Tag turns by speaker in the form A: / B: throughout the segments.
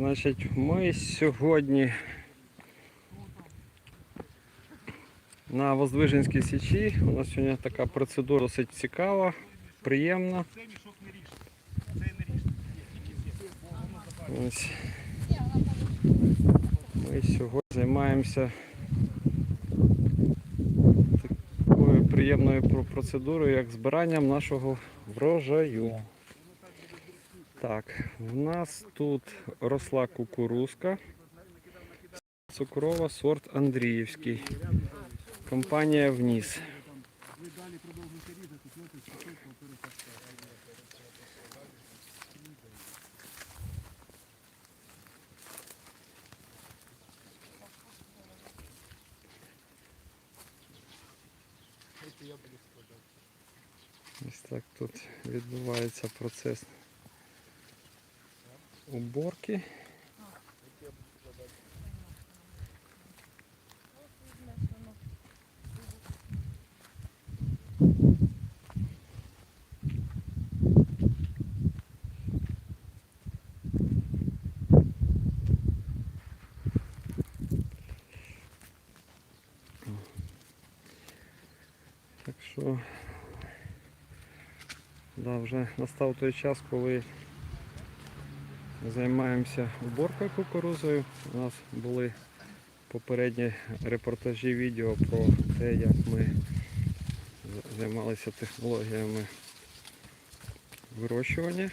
A: Значить, ми сьогодні на Воздвиженській січі. У нас сьогодні така процедура досить цікава, приємна. Ось. Ми сьогодні займаємося такою приємною процедурою, як збиранням нашого врожаю. Так, в нас тут росла кукурузка, цукрова, сорт Андріївський. Компанія вніс. Ось так тут відбувається процес уборки. Так що да, вже настав той час, коли займаємося уборкою кукурузою. У нас були попередні репортажі відео про те, як ми займалися технологіями вирощування.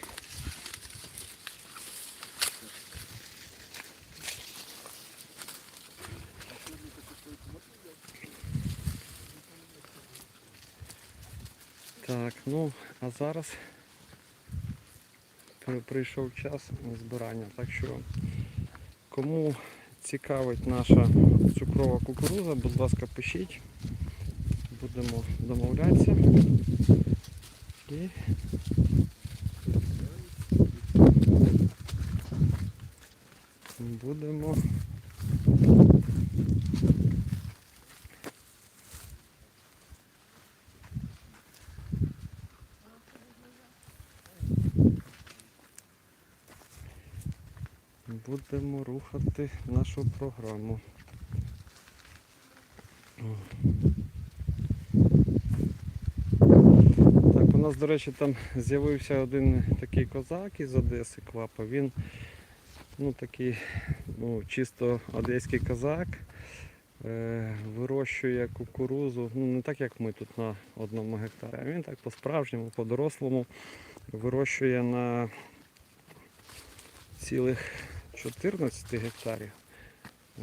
A: Так, ну а зараз прийшов час збирання. Так що кому цікавить наша цукрова кукуруза, будь ласка, пишіть. Будемо домовлятися. І будемо будемо рухати нашу програму. Так, у нас, до речі, там з'явився один такий козак із Одеси Квапа. Він ну, такий ну, чисто одеський козак. Е, вирощує кукурузу, ну не так як ми тут на одному гектарі, а він так по-справжньому, по-дорослому вирощує на цілих 14 гектарів.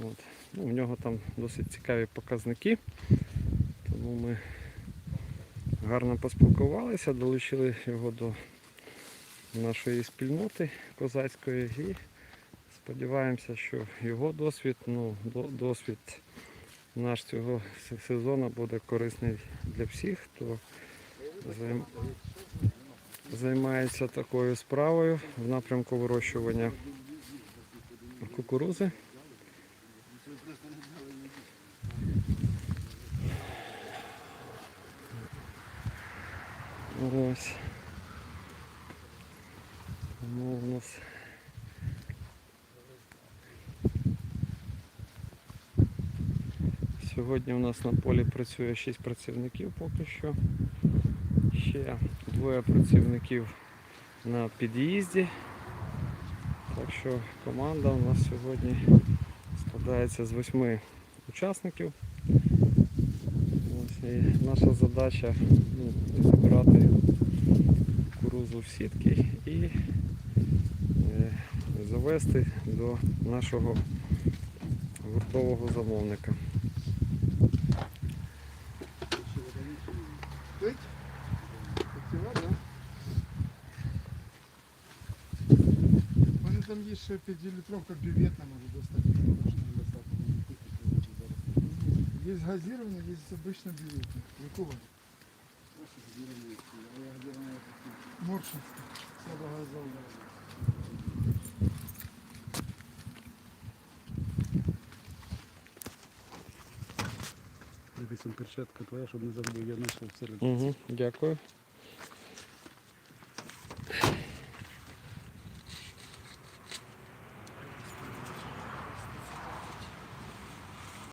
A: От. Ну, в нього там досить цікаві показники. Тому ми гарно поспілкувалися, долучили його до нашої спільноти козацької і сподіваємося, що його досвід, ну, досвід наш цього сезону буде корисний для всіх, хто займ- займається такою справою в напрямку вирощування кукурузи. Ось. Тому у нас Сьогодні у нас на полі працює 6 працівників поки що. Ще двоє працівників на під'їзді. Так що команда у нас сьогодні складається з восьми учасників. Ось, і наша задача ну, зібрати кукурузу в сітки і е, завести до нашого гуртового замовника.
B: Пить? Хотіла, да? У мене там є ще 5-літровка бюветна, може достати. Можна достати. Є газіровані, є обична бюветна. Якого? Моршинська. Слабогазована.
C: Дивись, перчатка твоя, щоб не забув, я знайшов всередині.
A: Угу, дякую.